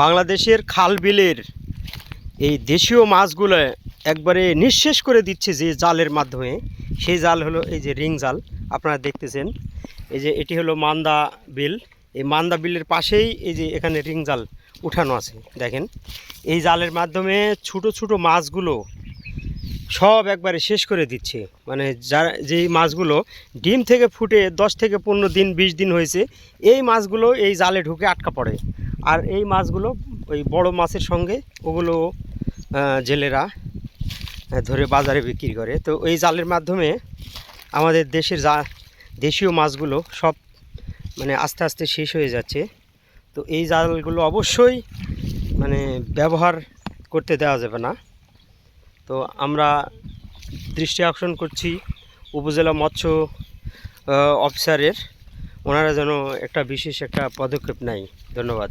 বাংলাদেশের খাল বিলের এই দেশীয় মাছগুলো একবারে নিঃশেষ করে দিচ্ছে যে জালের মাধ্যমে। সেই জাল হলো এই যে রিং জাল, আপনারা দেখতেছেন। এই যে এটি হলো মান্দা বিল। এই মান্দা বিলের পাশেই এই যে এখানে রিং জাল উঠানো আছে, দেখেন। এই জালের মাধ্যমে ছোট ছোট মাছগুলো সব একবারে শেষ করে দিচ্ছে। মানে যারা যেই মাছগুলো ডিম থেকে ফুটে দশ থেকে পনেরো দিন, বিশ দিন হয়েছে, এই মাছগুলো এই জালে ঢুকে আটকা পড়ে। আর এই মাছগুলো ওই বড় মাছের সঙ্গে ওগুলো জেলেরা ধরে বাজারে বিক্রি করে। তো এই জালের মাধ্যমে আমাদের দেশের যা দেশীয় মাছগুলো সব মানে আস্তে আস্তে শেষ হয়ে যাচ্ছে। তো এই জালগুলো অবশ্যই মানে ব্যবহার করতে দেওয়া যাবে না। তো আমরা দৃষ্টি আকর্ষণ করছি উপজেলা মৎস্য অফিসারের ওনারা যেন একটা বিশেষ একটা পদক্ষেপ নেয়। ধন্যবাদ।